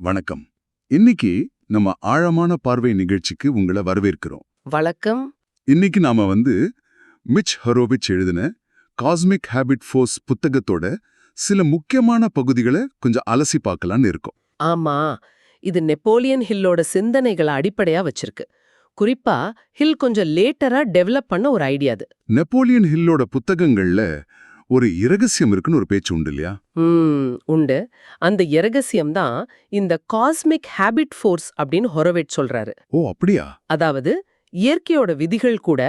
வணக்கம். இன்னைக்கு நம்ம ஆழமான பார்வை நிகழ்ச்சிக்கு உங்களை வரவேற்கிறோம். வழக்கம் இன்னைக்கு நாம வந்து மிச் ஹரோவிச் எழுதின காஸ்மிக் ஹேபிட் ஃபோர்ஸ் புத்தகத்தோட சில முக்கியமான பகுதிகளை கொஞ்சம் அலசி பார்க்கலாம்னு இருக்கோம். ஆமா. இது நெப்போலியன் ஹில்லோட சிந்தனைகளை அடிப்படையா வச்சிருக்கு. குறிப்பா ஹில் கொஞ்சம் லேட்டரா டெவலப் பண்ண ஒரு ஐடியா அது. நெப்போலியன் ஹில்லோட புத்தகங்கள்ல ஒரு இரகசியம் இருக்குன்னு ஒரு பேச்சு உண்டு இல்லையா? உண்டு. அந்த இரகசியம் தான் இந்த காஸ்மிக் ஹேபிட் ஃபோர்ஸ் அப்படின்னு ஹொரவேட் சொல்றாரு. ஓ அப்படியா? அதாவது இயற்கையோட விதிகள் கூட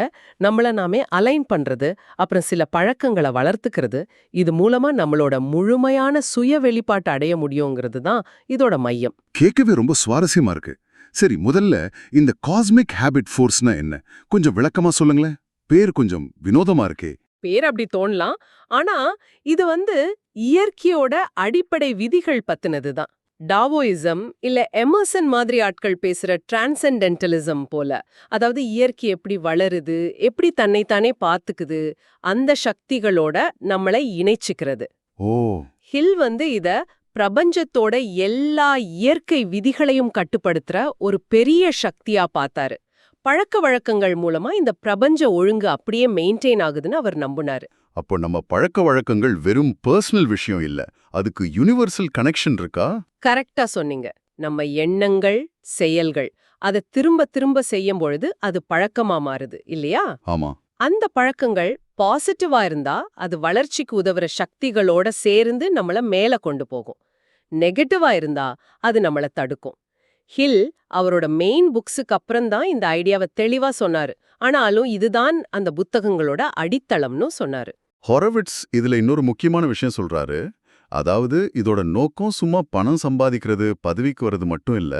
நம்மள நாமே அலைன் பண்றது அப்புறம் சில பழக்கங்களை வளர்த்துக்கிறது இது மூலமா நம்மளோட முழுமையான சுய வெளிப்பாட்டு அடைய முடியுங்கிறது தான் இதோட மையம். கேட்கவே ரொம்ப சுவாரஸ்யமா இருக்கு. சரி முதல்ல இந்த காஸ்மிக் ஹேபிட் ஃபோர்ஸ்னா என்ன? கொஞ்சம் விளக்கமா சொல்லுங்களேன். பேர் கொஞ்சம் வினோதமா இருக்கே. பேர் அப்படி தோணலாம். ஆனா இது வந்து இயற்கையோட அடிப்படை விதிகள் பத்தினது தான். டாவோயிசம் இல்ல எமர்சன் மாதிரி ஆட்கள் பேசுற டிரான்சென்டென்டலிசம் போல. அதாவது இயற்கை எப்படி வளருது எப்படி தன்னைத்தானே பாத்துக்குது அந்த சக்திகளோட நம்மளை இணைச்சுக்கிறது. ஓ. ஹில் வந்து இத பிரபஞ்சத்தோட எல்லா இயற்கை விதிகளையும் கட்டுப்படுத்துற ஒரு பெரிய சக்தியா பார்த்தாரு. பழக்க வழக்கங்கள் மூலமா இந்த பிரபஞ்ச ஒழுங்கு அப்படியே மெயின்டைன் ஆகுதுன்னு அவர் நம்புனாரு. அப்போ நம்ம பழக்க வழக்கங்கள் வெறும் பர்சனல் விஷயம் இல்ல அதுக்கு யுனிவர்சல் கனெக்ஷன் இருக்கா? கரெக்டா சொன்னீங்க. நம்ம எண்ணங்கள் செயல்கள் அதை திரும்ப திரும்ப செய்யும் பொழுது அது பழக்கமா மாறுது இல்லையா? ஆமா. அந்த பழக்கங்கள் பாசிட்டிவா இருந்தா அது வளர்ச்சிக்கு உதவுற சக்திகளோட சேர்ந்து நம்மள மேல கொண்டு போகும். நெகட்டிவா இருந்தா அது நம்மள தடுக்கும். ஹில் அவரோட மெயின் புக்ஸுக்கு அப்புறம் தான் இந்த ஐடியாவை தெளிவா சொன்னாரு. ஆனாலும் இதுதான் அந்த புத்தகங்களோட அடித்தளம்னு சொன்னாரு. ஹொரவிட்ஸ் இதுல இன்னொரு முக்கியமான விஷயம் சொல்றாரு. அதாவது இதோட நோக்கம் சும்மா பணம் சம்பாதிக்கிறது பதவிக்கு வர்றது மட்டும் இல்ல.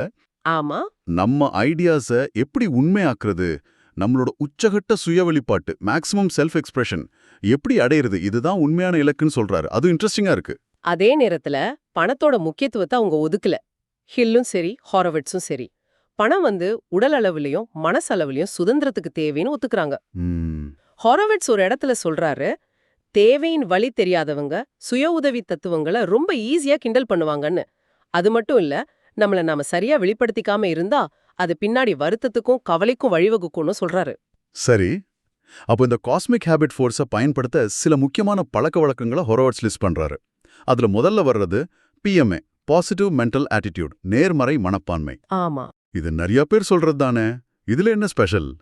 ஆமா. நம்ம ஐடியாஸ எப்படி உண்மையாக்குறது? நம்மளோட உச்சகட்ட சுய வெளிப்பாட்டு மேக்ஸிமம் செல்ஃப் எக்ஸ்பிரஷன் எப்படி அடையிறது? இதுதான் உண்மையான இலக்குன்னு சொல்றாரு. அது இன்ட்ரெஸ்டிங்கா இருக்கு. அதே நேரத்துல பணத்தோட முக்கியத்துவத்தை அவங்க ஒதுக்கல. ஹில்லும் சரி ஹாரோவிட்ஸும் சரி பணம் வந்து உடல் அளவுலயும் மனசளவுலயும் சுதந்திரத்துக்கு தேவைன்னு ஒத்துக்கறாங்க. ஹாரோவிட்ஸ் ஒரு இடத்துல சொல்றாரு தேவையின் வழி தெரியாதவங்க சுய உதவி தத்துவங்களை ரொம்ப ஈஸியா கிண்டல் பண்ணுவாங்கன்னு. அது மட்டும் இல்ல நம்மள நாம சரியா வெளிப்படுத்திக்காம இருந்தா அது பின்னாடி வருத்தத்துக்கும் கவலைக்கும் வழிவகுக்கும்னு சொல்றாரு. சரி. அப்போ இந்த காஸ்மிக் ஹேபிட் ஃபோர்ஸை பயன்படுத்த சில முக்கியமான பழக்க வழக்கங்களை ஹொரோவர்ட்ஸ் லிஸ்ட் பண்றாரு. அதுல முதல்ல வர்றது பிஎம்ஏ பாசிட்டிவ் மென்டல் ஆட்டிடியூட் நேர்மறை மனப்பான்மை. ஆமா. இது நிறைய பேர் சொல்றது தானே இதுல என்ன ஸ்பெஷல்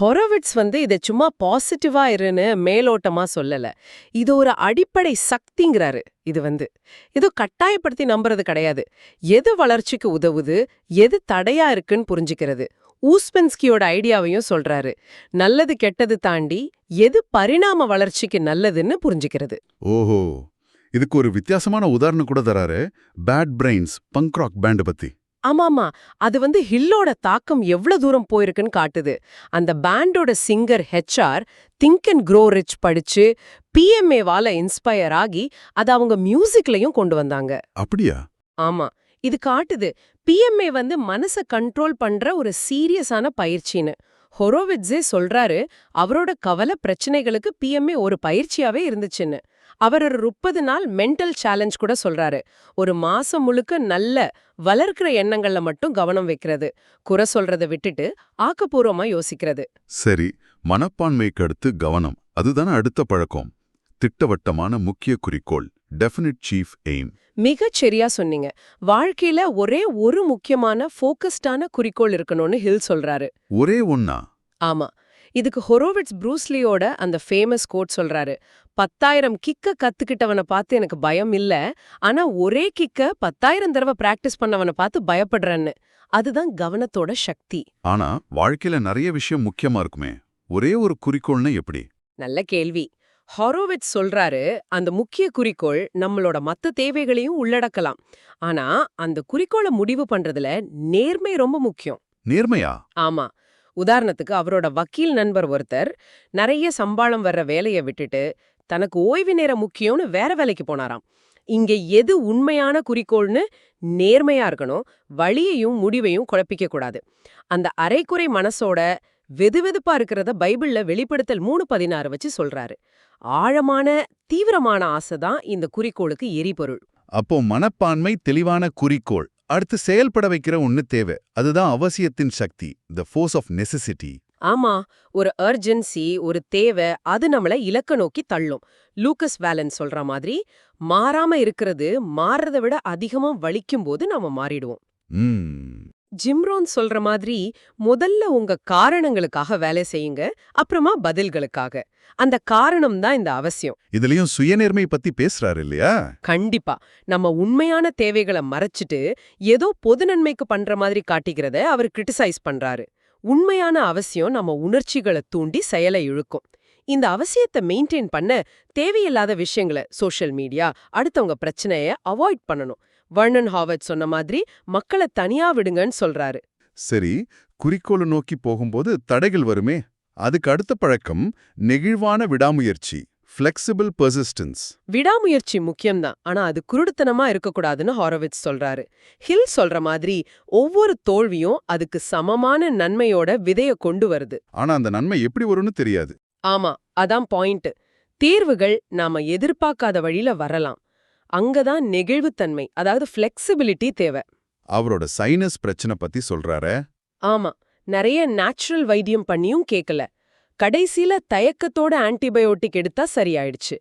ஹொரோவிட்ஸ் வந்து இதை சும்மா பாசிட்டிவா இருன்னு மேலோட்டமா சொல்லல. இது ஒரு அடிப்படை சக்திங்கிறாரு இது வந்து. ஏதோ கட்டாயப்படுத்தி நம்புறது கிடையாது. எது வளர்ச்சிக்கு உதவுது? எது தடையா இருக்குன்னு புரிஞ்சுக்கிறது. ஊஸ்பென்ஸ்கியோட ஐடியாவையும் சொல்றாரு. நல்லது கெட்டது தாண்டி எது பரிணாம வளர்ச்சிக்கு நல்லதுன்னு புரிஞ்சுக்கிறது. ஓஹோ. இதுக்கு ஒரு வித்தியாசமான உதாரணம் கூட தராரு. Bad brains punk rock band பத்தி. ஆமாமா. அது வந்து ஹில்லோட தாக்கம் எவ்வளவு தூரம் போயிருக்குன்னு காட்டுது. அந்த பேண்டோட singer HR think and grow rich படிச்சு பிஎம்ஏவால இன்ஸ்பயர் ஆகி அதை அவங்க மியூசிக்லயும் கொண்டு வந்தாங்க. அப்படியா? ஆமா. இது காட்டுது. பிஎம்ஏ வந்து மனச கண்ட்ரோல் பண்ற ஒரு சீரியஸான பயிற்சின்னு. ஹொரோவிட்ஸே சொல்றாரு அவரோட கவலை பிரச்சனைகளுக்கு பிஎம்ஏ ஒரு பயிற்சியாவே இருந்துச்சுன்னு. அவர் ஒரு முப்பது நாள் மென்டல் சேலஞ்ச் கூட சொல்றாரு. ஒரு மாசம் முழுக்க நல்ல வளர்க்கிற எண்ணங்கள்ல மட்டும் கவனம் வைக்கிறது. குறை சொல்றதை விட்டுட்டு ஆக்கப்பூர்வமா யோசிக்கிறது. சரி மனப்பான்மைக்கு அடுத்து கவனம். அதுதானே அடுத்த பழக்கம். திட்டவட்டமான முக்கிய குறிக்கோள் டெஃபினிட் சீஃப் எய்ம் மிகச் சரியா சொன்னீங்க. வாழ்க்கையில ஒரே ஒரு முக்கியமான ஃபோக்கஸ்டான குறிக்கோள் இருக்கணும்னு ஹில் சொல்றாரு. ஒரே ஒன்னா ஆமா. இதுக்கு ஹொரோவிட்ஸ் ப்ரூஸ்லியோட அந்த ஃபேமஸ் கோட் சொல்றாரு. பத்தாயிரம் கிக்க கத்துக்கிட்டவனை பார்த்து எனக்கு பயம் இல்ல ஆனா ஒரே கிக்க பத்தாயிரம் தடவை பிராக்டிஸ் பண்ணவனை பார்த்து பயப்படுறேன்னு. அதுதான் கவனத்தோட சக்தி. ஆனா வாழ்க்கையில நிறைய விஷயம் முக்கியமா இருக்குமே. ஒரே ஒரு குறிக்கோள்னா எப்படி? நல்ல கேள்வி. ஹாரோவிட்ஸ் சொல்றாரு அந்த முக்கிய குறிக்கோள் நம்மளோட மத்த தேவைகளையும் உள்ளடக்கலாம். ஆனா அந்த குறிக்கோளை முடிவு பண்றதுல நேர்மை ரொம்ப முக்கியம். நேர்மையா? ஆமா. உதாரணத்துக்கு அவரோட வக்கீல் நண்பர் ஒருத்தர் நிறைய சம்பாளம் வர்ற வேலையை விட்டுட்டு தனக்கு ஓய்வு நேரம் முக்கியம்னு வேற வேலைக்கு போனாராம். இங்க எது உண்மையான குறிக்கோள்னு நேர்மையா இருக்கணும் வழியையும் முடிவையும் குழப்பிக்க கூடாது. அந்த அரைக்குறை மனசோட வெதுவெதுப்பா இருக்கிறத பைபிள்ல வெளிப்படுத்தல் மூணு பதினாறு வச்சு சொல்றாரு. ஆழமான தீவிரமான ஆசை தான் இந்த குறிக்கோளுக்கு எரிபொருள். அப்போ மனப்பான்மை தெளிவான குறிக்கோள். அடுத்து செயல்பட வைக்கிற ஒண்ணு தேவை. அதுதான் அவசியத்தின் சக்தி த ஃபோர்ஸ் ஆஃப் நெசசிட்டி ஆமா ஒரு அர்ஜென்சி ஒரு தேவை அது நம்மள இலக்க நோக்கி தள்ளும். லூக்கஸ் வேலன் சொல்ற மாதிரி மாறாம இருக்கிறது மாறுறதை விட அதிகமா வலிக்கும் போது நாம மாறிடுவோம். ஜிம்ரோன் சொல்ற மாதிரி முதல்ல உங்க காரணங்களுக்காக வேலை செய்யுங்க அப்புறமா பதில்களுக்காக. அந்த காரணம் தான் இந்த அவசியம். இதுலயும் சுயநேர்மை பத்தி பேசுறாரு இல்லையா? கண்டிப்பா. நம்ம உண்மையான தேவைகளை மறைச்சிட்டு ஏதோ பொது நன்மைக்கு பண்ற மாதிரி காட்டிக்கிறத அவர் கிரிட்டிசைஸ் பண்றாரு. உண்மையான அவசியம் நம்ம உணர்ச்சிகளை தூண்டி செயலை இழுக்கும். இந்த அவசியத்தை மெயின்டைன் பண்ண தேவையில்லாத விஷயங்களை சோஷியல் மீடியா அடுத்தவங்க பிரச்சனைய அவாய்ட் பண்ணணும். வர்ணன் ஹாவர்ட் சொன்ன மாதிரி மக்களை தனியா விடுங்கன்னு சொல்றாரு. சரி குறிக்கோளை நோக்கி போகும்போது தடைகள் வருமே? அதுக்கு அடுத்த பழக்கம் நெகிழ்வான விடாமுயற்சி ஃப்ளெக்சிபிள் பெர்சிஸ்டன்ஸ் விடாமுயற்சி முக்கியம்தான் ஆனா அது குருடுத்தனமா இருக்கக்கூடாதுன்னு ஹாரோவிட்ஸ் சொல்றாரு. ஹில் சொல்ற மாதிரி ஒவ்வொரு தோல்வியும் அதுக்கு சமமான நன்மையோட விதைய கொண்டு வருது. ஆனா அந்த நன்மை எப்படி வரும்னு தெரியாது. ஆமா அதான் பாயிண்ட். தீர்வுகள் நாம எதிர்பார்க்காத வழியில வரலாம். அங்கதான் நெகிழ்வுத்தன்மை அதாவது ஃப்ளெக்சிபிலிட்டி தேவை. அவரோட சைனஸ் பிரச்சனை பத்தி சொல்றாரே. ஆமா நிறைய நேச்சுரல் வைத்தியம் பண்ணியும் கேக்கல. கடைசியில தயக்கத்தோட ஆன்டிபயோட்டிக் எடுத்தா சரியாயிடுச்சு.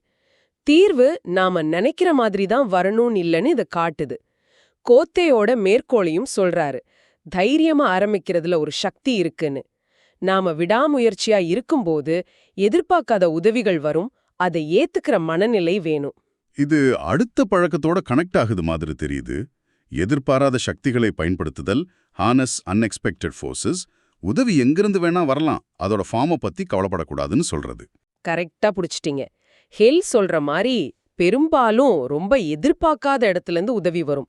தீர்வு நாம நினைக்கிற மாதிரி தான் வரணும்னு இல்லைன்னு இதை காட்டுது. கோத்தையோட மேற்கோளையும் சொல்றாரு. தைரியமா ஆரம்பிக்கிறதுல ஒரு சக்தி இருக்குன்னு. நாம விடாமுயற்சியா இருக்கும்போது எதிர்பார்க்காத உதவிகள் வரும் அதை ஏத்துக்கிற மனநிலை வேணும். இது அடுத்த பழக்கத்தோட கனெக்ட் ஆகுது மாதிரி தெரியுது. எதிர்பாராத சக்திகளை பயன்படுத்துதல் ஹானஸ் அன்எக்ஸ்பெக்டட் ஃபோர்ஸஸ் உதவி எங்கிருந்து வேணா வரலாம் அதோட ஃபார்மை பத்தி கவலைப்படக்கூடாதுன்னு சொல்றது. கரெக்டா புடிச்சிட்டீங்க. ஹெல் சொல்ற மாதிரி பெரும்பாலும் ரொம்ப எதிர்பார்க்காத இடத்துல இருந்து உதவி வரும்.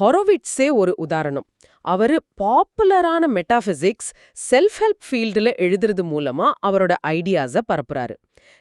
ஹொரோவிட்ஸே ஒரு உதாரணம். அவரு பாப்புலரான மெட்டாஃபிசிக்ஸ் செல்ஃப் ஹெல்ப் ஃபீல்டுல எழுதுறது மூலமா அவரோட ஐடியாஸ பரப்புறாரு.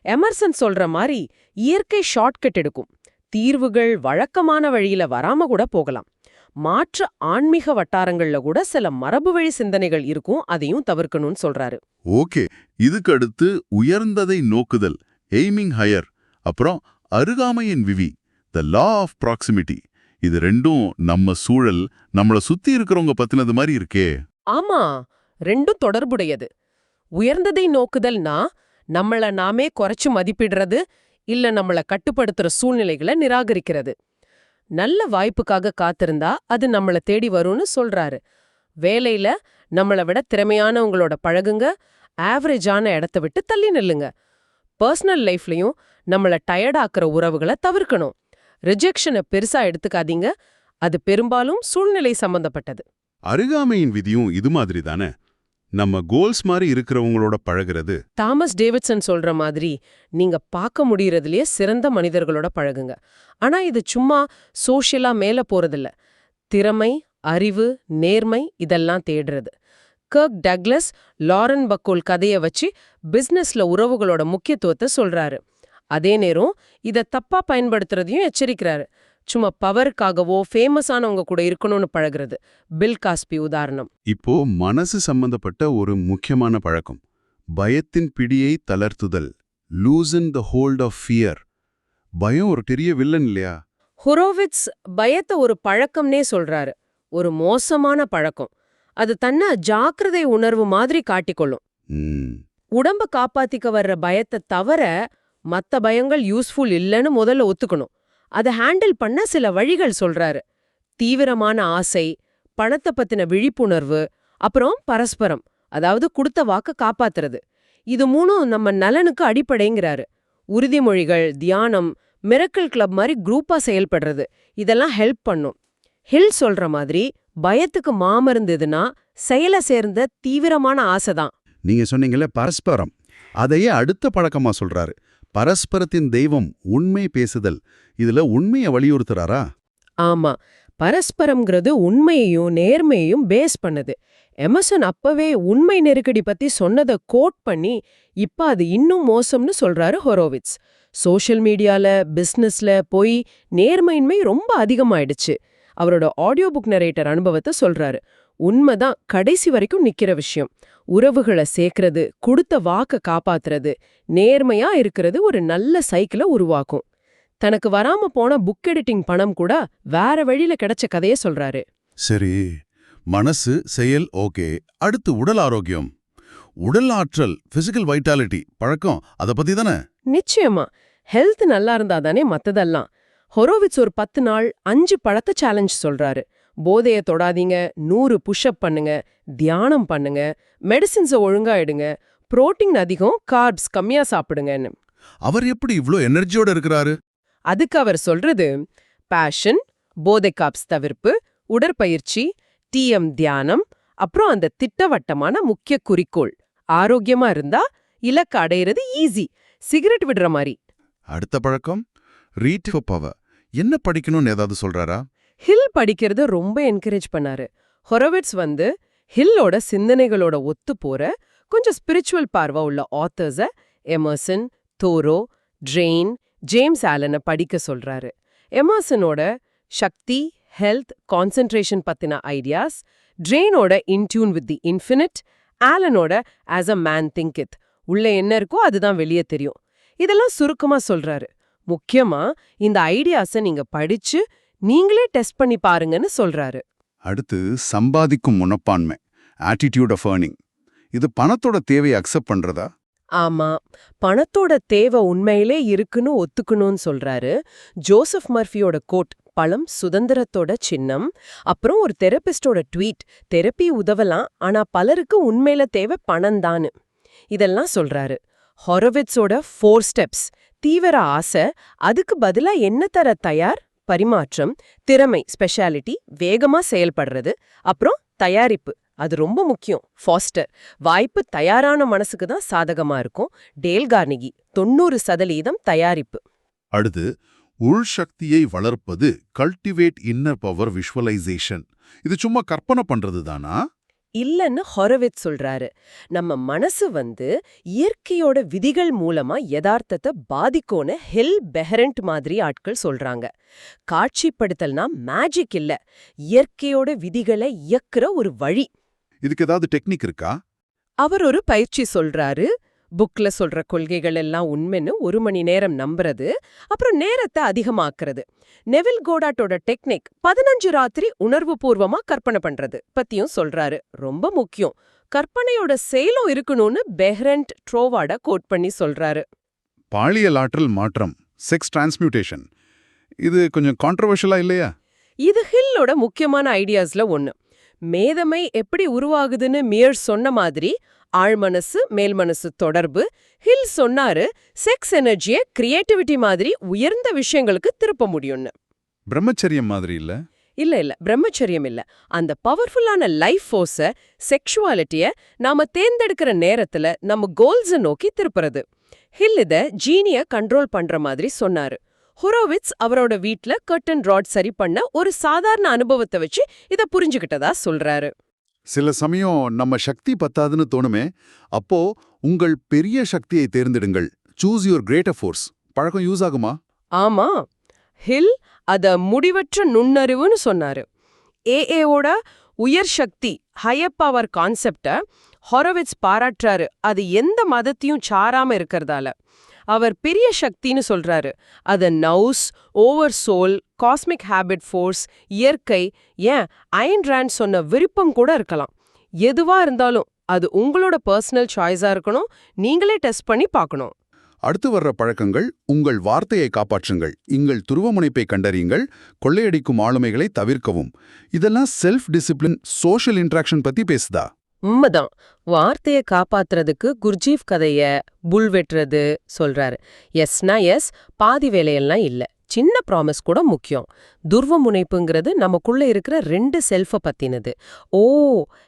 எமர்சன் சொல்ற மாதிரி இயற்கை ஷார்ட்கட் எடுக்கும். தீர்வுகள் வழக்கமான வழியில வராம கூட போகலாம். மாற்று ஆன்மீக வட்டாரங்கள்ல கூட சில மரபு வழி சிந்தனைகள் இருக்கும் அதையும் தவிர்க்கணும்னு சொல்றாரு. ஓகே இதுக்கு அடுத்து உயர்ந்ததை நோக்குதல் எய்மிங் ஹையர் அப்புறம் அருகாமையின் விவி த லா ஆஃப் ப்ராக்சிமிட்டி இது ரெண்டும் நம்ம சூழல் நம்மள சுத்தி இருக்கிறவங்க பத்தினது மாதிரி இருக்கே. ஆமா ரெண்டும் தொடர்புடையது. உயர்ந்ததை நோக்குதல்னா நம்மள நாமே குறைச்சு மதிப்பிடுறது இல்ல நம்மள கட்டுப்படுத்துற சூழ்நிலைகளை நிராகரிக்கிறது. நல்ல வாய்ப்புக்காக காத்திருந்தா அது நம்மள தேடி வரும்னு சொல்றாரு. வேலையில நம்மள விட திறமையானவங்களோட பழகுங்க ஆவரேஜான இடத்த விட்டு தள்ளி நில்லுங்க. பர்சனல் லைஃப்லயும் நம்மள டயர்டாக்குற உறவுகளை தவிர்க்கணும். ரிஜெக்ஷனை பெருசா எடுத்துக்காதீங்க. அது பெரும்பாலும் சூழ்நிலை சம்பந்தப்பட்டது. அருகாமையின் விதியும் இது மாதிரி தானே நம்ம கோல்ஸ் மாதிரி இருக்கிறவங்களோட பழகுறது. தாமஸ் டேவிட்சன் சொல்ற மாதிரி நீங்க பார்க்க முடியறதுலயே சிறந்த மனிதர்களோட பழகுங்க. ஆனா இது சும்மா சோஷியலா மேல போறதில்ல. திறமை அறிவு நேர்மை இதெல்லாம் தேடுறது. கர்க் டக்லஸ் லாரன் பக்கோல் கதைய வச்சு பிசினஸ்ல உறவுகளோட முக்கியத்துவத்தை சொல்றாரு. அதே நேரம் இத தப்பா பயன்படுத்துறதையும் எச்சரிக்கிறாரு. சும்மா பவருக்காகவோ ஃபேமஸானவங்க கூட இருக்கணும்னு பழகுறது. பில் காஸ்பி உதாரணம். இப்போ மனசு சம்பந்தப்பட்ட ஒரு முக்கியமான பழக்கம். பயத்தின் பிடியை தளர்த்துதல். Loosen the hold of fear பயம் ஒரு பெரிய வில்லன் இல்லையா? ஹொரோவிட்ஸ் பயத்தை ஒரு பழக்கம்னே சொல்றாரு. ஒரு மோசமான பழக்கம். அது தன்னை ஜாக்கிரதை உணர்வு மாதிரி காட்டிக்கொள்ளும். உடம்ப காப்பாத்திக்க வர்ற பயத்தை தவிர மத்த பயங்கள் யூஸ்ஃபுல் இல்லைன்னு முதல்ல ஒத்துக்கணும். அதை ஹேண்டில் பண்ண சில வழிகள் சொல்றாரு. தீவிரமான ஆசை பணத்தை பத்தின விழிப்புணர்வு அப்புறம் பரஸ்பரம் அதாவது கொடுத்த வாக்க காப்பாத்துறது. இது மூணும் நம்ம நலனுக்கு அடிப்படைங்கிறாரு. உறுதிமொழிகள் தியானம் மிரக்கல் கிளப் மாதிரி குரூப்பா செயல்படுறது. இதெல்லாம் ஹெல்ப் பண்ணும். ஹில் சொல்ற மாதிரி பயத்துக்கு மாமருந்ததுன்னா செயல சேர்ந்த தீவிரமான ஆசைதான் நீங்க சொன்னீங்கல்ல பரஸ்பரம். அதையே அடுத்த பழக்கமா சொல்றாரு. பரஸ்பரத்தின் தெய்வம் உண்மை பேசுதல். இதுல உண்மையை வலியுறுத்துறாரா? ஆமா. பரஸ்பரம்ங்கிறது உண்மையையும் நேர்மையையும் பேஸ் பண்ணுது. எமர்சன் அப்பவே உண்மை நெருக்கடி பத்தி சொன்னதை கோட் பண்ணி இப்ப அது இன்னும் மோசம்னு சொல்றாரு ஹொரோவிட்ஸ். சோஷியல் மீடியால பிசினஸ்ல போய் நேர்மையின்மை ரொம்ப அதிகமாயிடுச்சு. அவரோட ஆடியோ புக் நரேட்டர் அனுபவத்தை சொல்றாரு. உண்மைதான் கடைசி வரைக்கும் நிக்கிற விஷயம். உறவுகளை சேர்க்கறது கொடுத்த வாக்க காப்பாத்துறது நேர்மையா இருக்கிறது ஒரு நல்ல சைக்கிளை உருவாக்கும். தனக்கு வராம போன புக் எடிட்டிங் பணம் கூட வேற வழியில கிடைச்ச கதைய சொல்றாரு. சரி மனசு செயல் ஓகே. அடுத்து உடல் ஆரோக்கியம். உடல் ஆற்றல் பிசிக்கல் வைட்டாலிட்டி பழக்கம் அத பத்தி தானே? நிச்சயமா. ஹெல்த் நல்லா இருந்தா தானே மத்ததெல்லாம். ஹொரோவிட்ஸ் ஒரு பத்து நாள் அஞ்சு பழத்த சேலஞ்ச் சொல்றாரு. போதைய தொடாதீங்க நூறு புஷ்அப் பண்ணுங்க தியானம் பண்ணுங்க மெடிசின்ஸை ஒழுங்கா எடுங்க புரோட்டீன் அதிகம் கார்ப்ஸ் கம்மியா சாப்பிடுங்கன்னு. அவர் எப்படி இவ்ளோ எனர்ஜியோட இருக்கிறாரு? அதுக்கு அவர் சொல்றது பேஷன் போதை காப்ஸ் தவிர்ப்பு உடற்பயிற்சி டிஎம் தியானம் அப்புறம் அந்த திட்டவட்டமான முக்கிய குறிக்கோள் ஆரோக்கியமா இருந்தா இலக்கு அடையிறது ஈஸி சிகரெட் விடுற மாதிரி. அடுத்த பழக்கம் ரீட் பவர் என்ன படிக்கணும்னு ஏதாவது சொல்றாரா? ஹில் படிக்கிறது ரொம்ப என்கரேஜ் பண்ணாரு. ஹொரோவிட்ஸ் வந்து ஹில்லோட சிந்தனைகளோட ஒத்து போற கொஞ்சம் ஸ்பிரிச்சுவல் பார்வை உள்ள ஆத்தர்ஸ எமர்சன் தோரோ ட்ரெயின் ஜேம்ஸ் ஆலனை படிக்க சொல்றாரு. எமர்சனோட சக்தி ஹெல்த் கான்சென்ட்ரேஷன் பத்தின ideas ட்ரெயினோட in tune with the infinite ஆலனோட as a man thinketh உள்ள என்ன இருக்கோ அதுதான் வெளியே தெரியும். இதெல்லாம் சுருக்கமா சொல்றாரு. முக்கியமா இந்த ஐடியாஸ நீங்க படிச்சு நீங்களே டெஸ்ட் பண்ணி பாருங்கன்னு சொல்றாரு. அடுத்து சம்பாதிக்கும் முனப்பான்மை ஆட்டிடியூட் ஆஃப் ஏர்னிங் இது பணத்தோட தேவையை அக்செப்ட் பண்றதா? ஆமா பணத்தோட தேவை உண்மையிலே இருக்குன்னு ஒத்துக்கணும்னு சொல்றாரு. ஜோசப் மர்ஃபியோட கோட் பழம் சுதந்திரத்தோட சின்னம் அப்புறம் ஒரு தெரபிஸ்டோட ட்வீட் தெரப்பி உதவலாம் ஆனா பலருக்கு உண்மையில தேவை பணம் தானு இதெல்லாம் சொல்றாரு. ஹொரவிட்ஸோட ஃபோர் ஸ்டெப்ஸ் தீவிர ஆசை அதுக்கு பதிலா என்ன தர தயார்? பரிமாற்றம் திறமை ஸ்பெஷாலிட்டி வேகமா செயல்படுறது அப்புறம் தயாரிப்பு. அது ரொம்ப முக்கியம். ஃபாஸ்டர் வாய்ப்பு தயாரான மனசுக்கு தான் சாதகமா இருக்கும். டேல் கார்னிகி தொண்ணூறு சதவீதம் தயாரிப்பு. அடுத்து உள் சக்தியை வளர்ப்பது கல்டிவேட் இன்னர் பவர் விஷுவலைசேஷன் இது சும்மா கற்பனை பண்றது தானா இல்லன்னு ஹொரவித் சொல்றாரு. நம்ம மனசு வந்து இயற்கையோட விதிகள் மூலமா யதார்த்தத்தை பாதிக்கும்னு ஹெல் பெஹரண்ட் மாதிரி ஆட்கள் சொல்றாங்க. காட்சிப்படுத்தல்னா மேஜிக் இல்ல. இயற்கையோட விதிகளை இயக்குற ஒரு வழி. இதுக்கு ஏதாவது டெக்னிக் இருக்கா? அவர் ஒரு பயிற்சி சொல்றாரு. புக்ல சொல்ற கொள்கைகள் எல்லாம் உண்மைன்னு ஒரு மணி நேரம் நம்புறது அப்புறம் நேரத்தை அதிகமாக்குறது. நெவில் கோடாட்டோட டெக்னிக் பதினஞ்சு ராத்திரி உணர்வுபூர்வமா கற்பனை பண்றது பத்தியும் சொல்றாரு. ரொம்ப முக்கியம். கற்பனையோட செயலும் இருக்கணும்னு பெஹ்ரண்ட் ட்ரோவாட கோட் பண்ணி சொல்றாரு. பாலியல் ஆற்றல் மாற்றம் செக்ஸ் டிரான்ஸ்மியூட்டேஷன் இது கொஞ்சம் கான்ட்ரவர்ஷியலா இல்லையா? இது ஹில்லோட முக்கியமான ஐடியாஸ்ல ஒன்னு மேதமை எப்படி உருவாகுதுன்னு மியர் சொன்ன மாதிரி ஆழ்மனசு மேல்மனசு தொடர்பு. ஹில் சொன்னாரு செக்ஸ் எனர்ஜியை கிரியேட்டிவிட்டி மாதிரி உயர்ந்த விஷயங்களுக்கு திருப்ப முடியும்னு. பிரம்மச்சரியம் மாதிரி இல்ல? இல்ல இல்ல பிரம்மச்சரியம் இல்ல. அந்த பவர்ஃபுல்லான லைஃப் ஃபோர்ஸ செக்ஷுவாலிட்டிய நாம தேர்ந்தெடுக்கிற நேரத்துல நம்ம கோல்ஸ நோக்கி திருப்புறது. ஹில் இத ஜீனிய கண்ட்ரோல் பண்ற மாதிரி சொன்னாரு. ஹொரோவிட்ஸ் அவரோட வீட்ல கர்டன் ராட் சரி பண்ண ஒரு சாதாரண அனுபவத்தை வச்சு இத புரிஞ்சுகிட்டதா சொல்றாரு. சில சமயம் நம்ம சக்தி பத்தாதுன்னு தோணுமே அப்போ உங்கள் பெரிய சக்தியை தேர்ந்தெடுங்கள். சூஸ் யுவர் கிரேட்டர் ஃபோர்ஸ் பழக்கம் யூஸ் ஆகுமா? ஆமா. ஹில் அத முடிவற்ற நுண்ணறிவுன்னு சொன்னாரு. ஏஏவோட உயர் சக்தி ஹையர் பவர் கான்செப்ட ஹொரவிட்ஸ் பாராட்டுறாரு. அது எந்த மதத்தையும் சாராம இருக்கறதால. அவர் பெரிய சக்தின்னு சொல்றாரு. அது nous over soul cosmic habit force இயற்கை ஏன் அயன் ரேண்ட் சொன்ன விருப்பம் கூட இருக்கலாம். எதுவா இருந்தாலும் அது உங்களோட பர்சனல் சாய்ஸா இருக்கணும். நீங்களே டெஸ்ட் பண்ணி பார்க்கணும். அடுத்து வர்ற பழக்கங்கள் உங்கள் வார்த்தையை காப்பாற்றுங்கள். எங்கள் துருவமுனைப்பை கண்டறியுங்கள். கொள்ளையடிக்கும் ஆளுமைகளை தவிர்க்கவும். இதெல்லாம் செல்ஃப் டிசிப்ளின் சோஷியல் இன்ட்ராக்ஷன் பத்தி பேசுதா? உண்மைதான். வார்த்தைய காப்பாத்துறதுக்கு குர்ஜீவ் கதைய புல் வெட்டுறது சொல்றாரு. எஸ்னா எஸ் பாதி வேலையெல்லாம் இல்ல. சின்ன ப்ராமிஸ் கூட முக்கியம். துர்வ முனைப்புங்கிறது நமக்குள்ள இருக்கிற ரெண்டு செல்ஃப பத்தினது. ஓ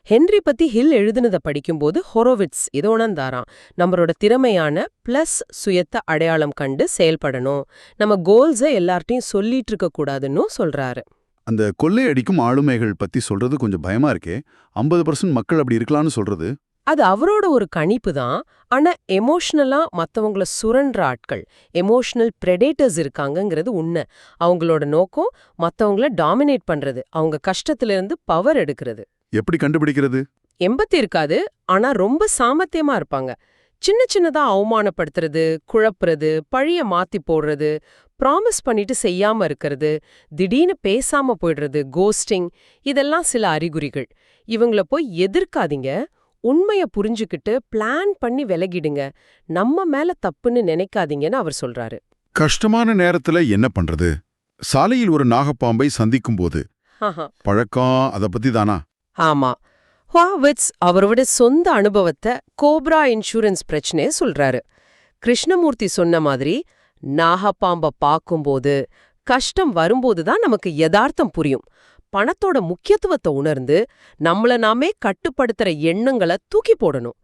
ஹென்ரி பத்தி ஹில் எழுதுனத படிக்கும்போது ஹொரோவிட்ஸ் இதை உணர்ந்தாராம். நம்மளோட திறமையான பிளஸ் சுயத்தை அடையாளம் கண்டு செயல்படணும். நம்ம கோல்ஸை எல்லார்ட்டையும் சொல்லிட்டு இருக்கக்கூடாதுன்னு சொல்றாரு. அந்த கொள்ளையடிக்கும் ஆளுமைகள் பத்தி சொல்றது கொஞ்சம் பயமா இருக்கே. ஐம்பது பர்சன்ட் மக்கள் அப்படி இருக்கலாம்னு சொல்றது? அது அவரோட ஒரு கணிப்பு தான். ஆனா எமோஷனலா மத்தவங்கள சுரண்ட ஆட்கள் எமோஷனல் பிரெடேட்டர்ஸ் இருக்காங்கங்கிறது உண்மை. அவங்களோட நோக்கம் மத்தவங்கள டாமினேட் பண்றது அவங்க கஷ்டத்துல இருந்து பவர் எடுக்கிறது. எப்படி கண்டுபிடிக்கிறது? எம்பத்தி இருக்காது ஆனா ரொம்ப சாமர்த்தியமா இருப்பாங்க. சின்ன சின்னதா அவமானப்படுத்துறது குழப்புறது பழிய மாத்தி போடுறது ப்ராமிஸ் பண்ணிட்டு செய்யாம இருக்கிறது திடீர்னு பேசாம போயிடுறது கோஸ்டிங் இதெல்லாம் சில அறிகுறிகள். இவங்கள போய் எதிர்க்காதீங்க உண்மைய புரிஞ்சுக்கிட்டு பிளான் பண்ணி விலகிடுங்க நம்ம மேல தப்புன்னு நினைக்காதீங்கன்னு அவர் சொல்றாரு. கஷ்டமான நேரத்துல என்ன பண்றது? சாலையில் ஒரு நாகப்பாம்பை சந்திக்கும்போது. ஆஹா. பழக்கம் அத பத்தி தானா? ஆமா. ஹுவாவிட்ஸ் அவரோட சொந்த அனுபவத்தை கோப்ரா இன்சூரன்ஸ் பிரச்சனைய சொல்றாரு. கிருஷ்ணமூர்த்தி சொன்ன மாதிரி நாகப்பாம்ப பார்க்கும்போது கஷ்டம் வரும்போது தான் நமக்கு யதார்த்தம் புரியும். பணத்தோட முக்கியத்துவத்தை உணர்ந்து நம்மள நாமே கட்டுப்படுத்துற எண்ணங்களை தூக்கி போடணும்.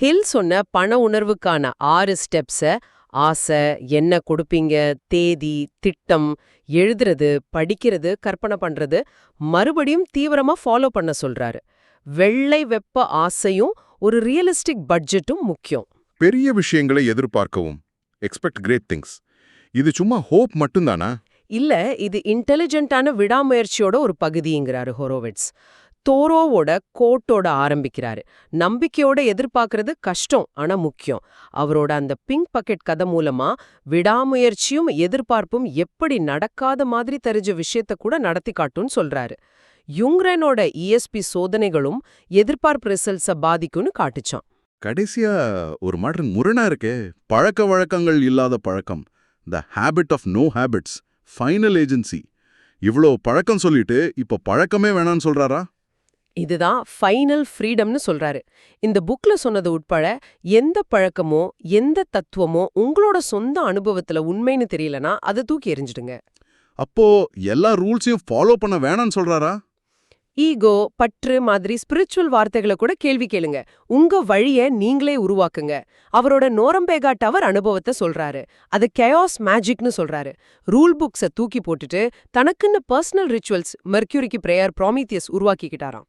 ஹில் சொன்ன பண உணர்வுக்கான ஆறு ஸ்டெப்ஸ ஆசை என்ன கொடுப்பீங்க தேதி திட்டம் எழுதுறது படிக்கிறது கற்பனை பண்றது மறுபடியும் தீவிரமா ஃபாலோ பண்ண சொல்றாரு. வெள்ளை வெப்ப ஆசையும் ஒரு ரியலிஸ்டிக் பட்ஜெட்டும் முக்கியம். பெரிய விஷயங்களை எதிர்பார்க்கவும். எக்ஸ்பெக்ட் கிரேட் திங்ஸ் இது சும்மா ஹோப் மட்டும்தானா? இல்ல இது இன்டெலிஜென்ட்டான விடாமுயற்சியோட ஒரு பகுதிங்கிறாரு ஹொரோவிட்ஸ். தோரோவோட கோட்டோட ஆரம்பிக்கிறாரு. நம்பிக்கையோட எதிர்பார்க்கறது கஷ்டம் ஆனா முக்கியம். அவரோட அந்த பிங்க் பக்கெட் கதை மூலமா விடாமுயற்சியும் எதிர்பார்ப்பும் எப்படி நடக்காத மாதிரி தெரிஞ்ச விஷயத்த கூட நடத்தி காட்டும்னு சொல்றாரு. யுங்ரனோட இஎஸ்பி சோதனைகளும் எதிர்பார்ப்பு ரிசல்ட்ஸ பாதிக்கும்னு காட்டுச்சான் கடைசியா ஒரு மாடர்ன் முரணா இருக்கே. பழக்க வழக்கங்கள் இல்லாத பழக்கம். The habit of no habits final agency இவ்ளோ பழக்கம் சொல்லிட்டு இப்ப பழக்கமே வேணான்னு சொல்றாரா? இதுதான் ஃபைனல் ஃப்ரீடம்னு சொல்றாரு. இந்த புக்ல சொன்னது உட்பட எந்த பழக்கமோ எந்த தத்துவமோ உங்களோட சொந்த அனுபவத்துல உண்மைன்னு தெரியலனா அதை தூக்கி எறிஞ்சிடுங்க. அப்போ எல்லா ரூல்ஸையும் ஃபாலோ பண்ண வேணான்னு சொல்றாரா? ஈகோ பற்று மாதிரி ஸ்பிரிச்சுவல் வார்த்தைகளை கூட கேள்வி கேளுங்க. உங்க வழிய நீங்களே உருவாக்குங்க. அவரோட நோரம்பேகா டவர் அனுபவத்தை சொல்றாரு. அது கயாஸ் மேஜிக்னு சொல்றாரு. ரூல் புக்ஸ தூக்கி போட்டுட்டு தனக்குன்னு பர்சனல் ரிச்சுவல்ஸ் மெர்க்யூரிக்கு பிரேயர் ப்ராமித்தியஸ் உருவாக்கிக்கிட்டாராம்.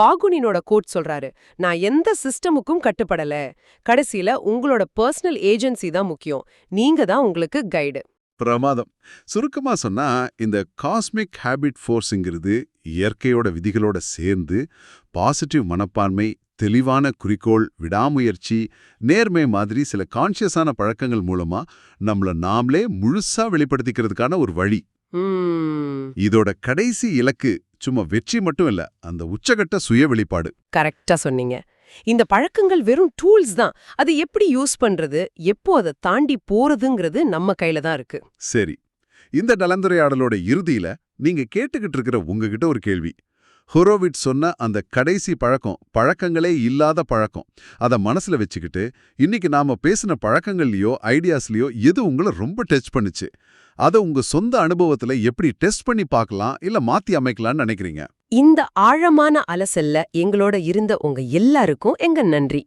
பாகுனினோட கோட் சொல்றாரு. நான் எந்த சிஸ்டமுக்கும் கட்டுப்படல. கடைசியில உங்களோட பர்சனல் ஏஜென்சி தான் முக்கியம். நீங்க தான் உங்களுக்கு கைடு பிரமாதம். சுருக்கமா சொன்னா இந்த காஸ்மிக் ஹேபிட் ஃபோர்ஸுங்கிறது இயற்கையோட விதிகளோட சேர்ந்து பாசிட்டிவ் மனப்பான்மை தெளிவான குறிக்கோள் விடாமுயற்சி நேர்மை மாதிரி சில கான்ஷியஸான பழக்கங்கள் மூலமா நம்மள நாமளே முழுசா வெளிப்படுத்திக்கிறதுக்கான ஒரு வழி. இதோட கடைசி இலக்கு சும்மா வெற்றி மட்டும் இல்ல அந்த உச்சகட்ட சுய வெளிப்பாடு. கரெக்டா சொன்னீங்க. இந்த பழக்கங்கள் வெறும் டூல்ஸ் தான். அது எப்படி யூஸ் பண்றது? எப்போ அதை தாண்டி போறதுங்கிறது நம்ம கையில தான் இருக்கு. சரி. இந்த கலந்துரையாடலோட இறுதியில நீங்க கேட்டுக்கிட்டு இருக்கிற உங்ககிட்ட ஒரு கேள்வி. ஹொரோவிட் சொன்ன அந்த கடைசி பழக்கம் பழக்கங்களே இல்லாத பழக்கம். அதை மனசுல வச்சுக்கிட்டு இன்னைக்கு நாம பேசின பழக்கங்கள்லயோ ஐடியாஸ்லயோ எது உங்களை ரொம்ப டச் பண்ணுச்சு? அதை உங்க சொந்த அனுபவத்துல எப்படி டெஸ்ட் பண்ணி பார்க்கலாம் இல்ல மாத்தி அமைக்கலாம்னு நினைக்கிறீங்க? இந்த ஆழமான அலசல்ல எங்களோட இருந்த உங்க எல்லாருக்கும் எங்க நன்றி.